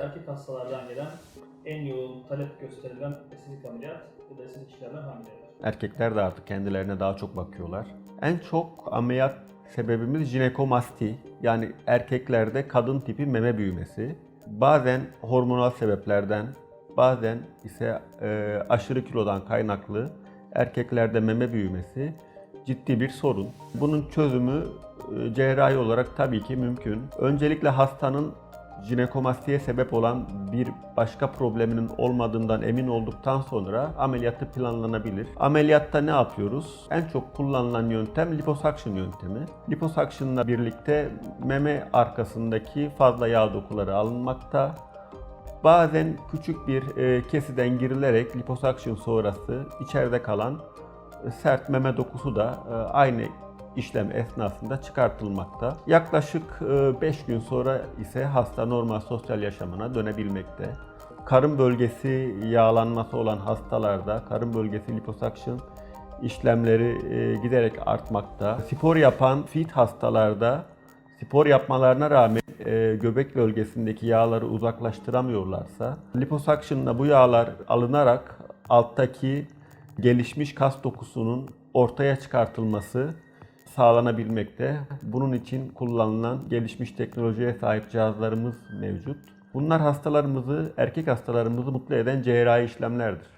Erkek hastalardan gelen en yoğun talep gösterilen estetik ameliyat bu da estetik işlemler hangileridir? Erkekler de artık kendilerine daha çok bakıyorlar. En çok ameliyat sebebimiz jinekomasti. Yani erkeklerde kadın tipi meme büyümesi. Bazen hormonal sebeplerden, bazen ise e, aşırı kilodan kaynaklı erkeklerde meme büyümesi ciddi bir sorun. Bunun çözümü e, cerrahi olarak tabii ki mümkün. Öncelikle hastanın jinekomastiye sebep olan bir başka probleminin olmadığından emin olduktan sonra ameliyatı planlanabilir. Ameliyatta ne yapıyoruz? En çok kullanılan yöntem liposuction yöntemi. Liposuction'la birlikte meme arkasındaki fazla yağ dokuları alınmakta. Bazen küçük bir e, kesiden girilerek liposuction sonrası içeride kalan sert meme dokusu da e, aynı işlem esnasında çıkartılmakta. Yaklaşık 5 gün sonra ise hasta normal sosyal yaşamına dönebilmekte. Karın bölgesi yağlanması olan hastalarda karın bölgesi liposuction işlemleri e, giderek artmakta. Spor yapan fit hastalarda spor yapmalarına rağmen e, göbek bölgesindeki yağları uzaklaştıramıyorlarsa liposuction'la bu yağlar alınarak alttaki gelişmiş kas dokusunun ortaya çıkartılması sağlanabilmekte. Bunun için kullanılan gelişmiş teknolojiye sahip cihazlarımız mevcut. Bunlar hastalarımızı, erkek hastalarımızı mutlu eden cerrahi işlemlerdir.